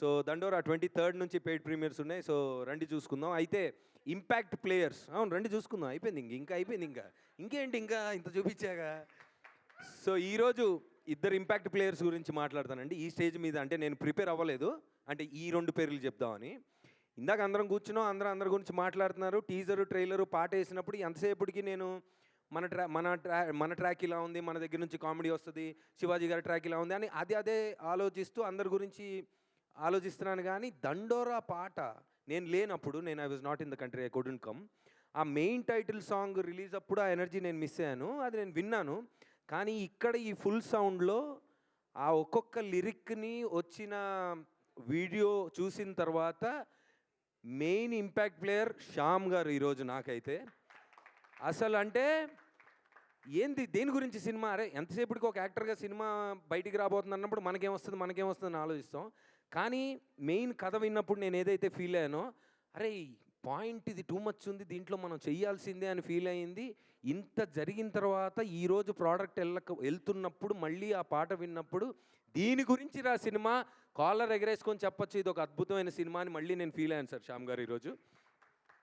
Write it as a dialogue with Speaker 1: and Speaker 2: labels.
Speaker 1: So Dandora twenty third నుంచి paid premieres ఉన్నాయి. So రండి చూసుకుందాం. అయితే ఇంపాక్ట్ ప్లేయర్స్ అవును రండి చూసుకుందాం. అయిపోయింది ఇంక ఇంకా అయిపోయింది ఇంకా. ఇంకేంటి ఇంకా? ఇంత చూపించాగా? సో ఈరోజు ఇద్దరు ఇంపాక్ట్ ప్లేయర్స్ గురించి మాట్లాడతానండి. ఈ స్టేజ్ మీద అంటే నేను ప్రిపేర్ అవ్వలేదు. అంటే ఈ రెండు పేర్లు చెప్దామని. ఇందాక అందరం కూర్చున్నాం అందరం అందరి గురించి మాట్లాడుతున్నారు. టీజరు ట్రైలరు పాట వేసినప్పుడు ఎంతసేపటికి నేను మన ట్రా మన ట్రా మన ట్రాక్ ఇలా ఉంది మన దగ్గర నుంచి కామెడీ వస్తుంది శివాజీ గారి ట్రాక్ ఇలా ఉంది అని అది అదే ఆలోచిస్తూ అందరి గురించి ఆలోచిస్తున్నాను కానీ దండోరా పాట నేను లేనప్పుడు నేను I was not in the country I couldn't come ఆ మెయిన్ టైటిల్ సాంగ్ రిలీజ్ అప్పుడు ఆ ఎనర్జీ నేను మిస్ అయ్యాను అది నేను విన్నాను. కానీ ఇక్కడ ఈ ఫుల్ సౌండ్లో ఆ ఒక్కొక్క లిరిక్ని వచ్చిన వీడియో చూసిన తర్వాత మెయిన్ ఇంపాక్ట్ ప్లేయర్ శ్యామ్ గారు ఈరోజు నాకైతే. అసలు అంటే ఏంది దేని గురించి సినిమా? అరే ఎంతసేపటికి ఒక యాక్టర్గా సినిమా బయటికి రాబోతుంది అన్నప్పుడు మనకేమొస్తుంది మనకేమొస్తుంది అని ఆలోచిస్తాం. కానీ మెయిన్ కథ విన్నప్పుడు నేను ఏదైతే ఫీల్ అయ్యానో అరే పాయింట్ ఇది టూ మచ్ ఉంది దీంట్లో మనం చేయాల్సిందే అని ఫీల్ అయింది. ఇంత జరిగిన తర్వాత ఈరోజు ప్రోడక్ట్ వెళ్ళక వెళ్తున్నప్పుడు మళ్ళీ ఆ పాట విన్నప్పుడు దీని గురించి రా సినిమా కాలర్ ఎగరేసుకొని చెప్పొచ్చు ఇది ఒక అద్భుతమైన సినిమా అని మళ్ళీ నేను ఫీల్ అయ్యాను సార్ శ్యామ్ గారు ఈరోజు.